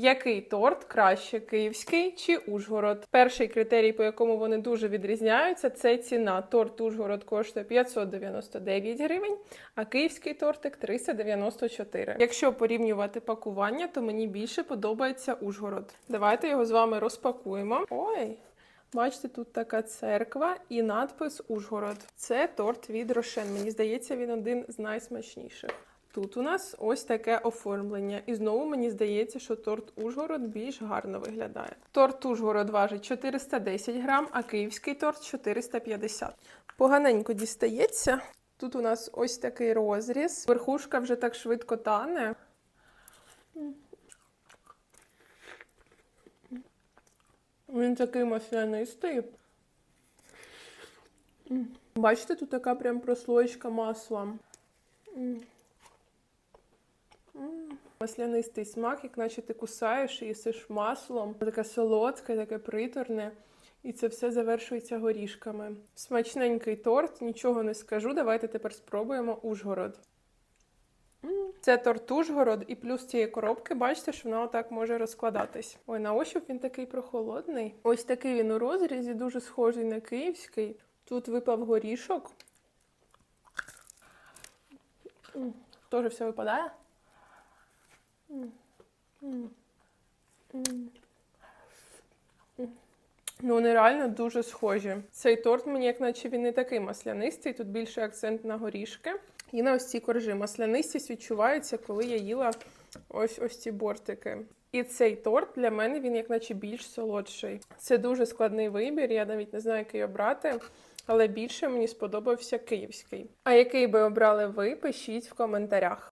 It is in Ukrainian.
Який торт краще, київський чи Ужгород? Перший критерій, по якому вони дуже відрізняються, це ціна. Торт Ужгород коштує 599 гривень, а київський тортик 394. Якщо порівнювати пакування, то мені більше подобається Ужгород. Давайте його з вами розпакуємо. Ой. Бачите, тут така церква і надпис Ужгород. Це торт від Рошен. Мені здається, він один з найсмачніших. Тут у нас ось таке оформлення. І знову мені здається, що торт Ужгород більш гарно виглядає. Торт Ужгород важить 410 грам, а київський торт 450. Поганенько дістається. Тут у нас ось такий розріз. Верхушка вже так швидко тане. Він такий маслянистий. Бачите, тут така прям прослоєчка масла. Маслянистий смак, як наче ти кусаєш і їсиш маслом. Таке солодке, таке приторне. І це все завершується горішками. Смачненький торт, нічого не скажу. Давайте тепер спробуємо Ужгород. Це торт Ужгород, і плюс цієї коробки, бачите, що вона отак може розкладатись. Ой, на ощуп він такий прохолодний. Ось такий він у розрізі, дуже схожий на київський. Тут випав горішок. Теж все випадає. Ну, вони реально дуже схожі. Цей торт мені, як наче він не такий маслянистий, тут більше акцент на горішки. І на ось ці коржі. Маслянистість відчувається, коли я їла ось ось ці бортики. І цей торт для мене він як наче більш солодший. Це дуже складний вибір, я навіть не знаю, який обрати. Але більше мені сподобався київський. А який би обрали ви, пишіть в коментарях.